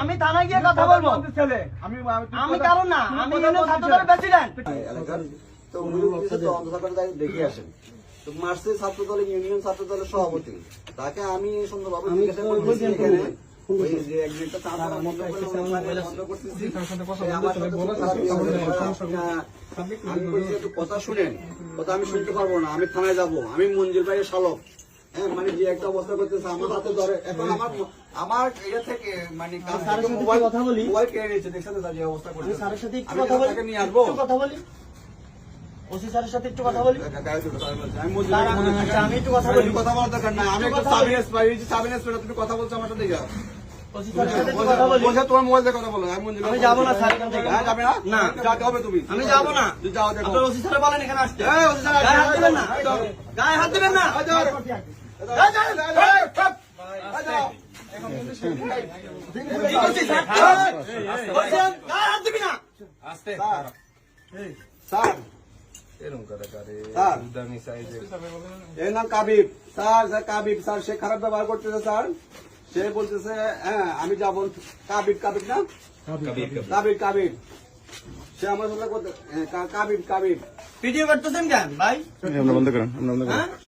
আমি থানায় গিয়ে কথা বলব। ছেলে। আমি আমি কারণ না আমি এনে ছাত্র দলের প্রেসিডেন্ট। তো উনি বলতেছে তো অন্ধকার দেখে আসেন। মার্চে ছাত্র দলের ইউনিয়ন ছাত্র দলের সভাপতি তাকে আমি সুন্দরভাবে জিজ্ঞাসা এখানে। কথা শুনেন কথা আমি শুনতে পারব না আমি থানায় যাব আমি মঞ্জুর ভাইয়ের শালক মানে যে একটা অবস্থা করতেছে আমার হাতে ধরে। এখন আমার আমার এটা থেকে মানে স্যারের থেকে সাথে মোবাইল কথা বলি। মোবাইল কেড়ে নিয়েছে দেখছেন যে অবস্থা করতেছে। স্যারের সাথে একটু কথা বলি। নিয়ে আসব। একটু কথা বলি। ওসি স্যারের সাথে একটু কথা বলি। আমি মনে একটু কথা বলি। কথা বলার দরকার নাই। আমি একটু সাবিন। এসপাই সাবিন এসপাই তুমি কথা বলছো আমার সাথে আমি যাব না স্যার এখান থেকে। হ্যাঁ যাবে না? না। যাতে হবে তুমি। আমি যাব না। যাও দেখো। ওসি স্যার বলেন এখানে আসতে। স্যার, গায়ে হাত দিবেন না। গায়ে হাত দিবেন না। সে খারাপ ব্যবহার করতেছে স্যার সে বলতেছে হ্যাঁ আমি যাব কাবিব কাবিব না কাবিব কাবিব সে আমার হ্যাঁ, কাবিব কাবিব ভিডিও করতেছেন কেন ভাই আমরা বন্ধ করেন হ্যাঁ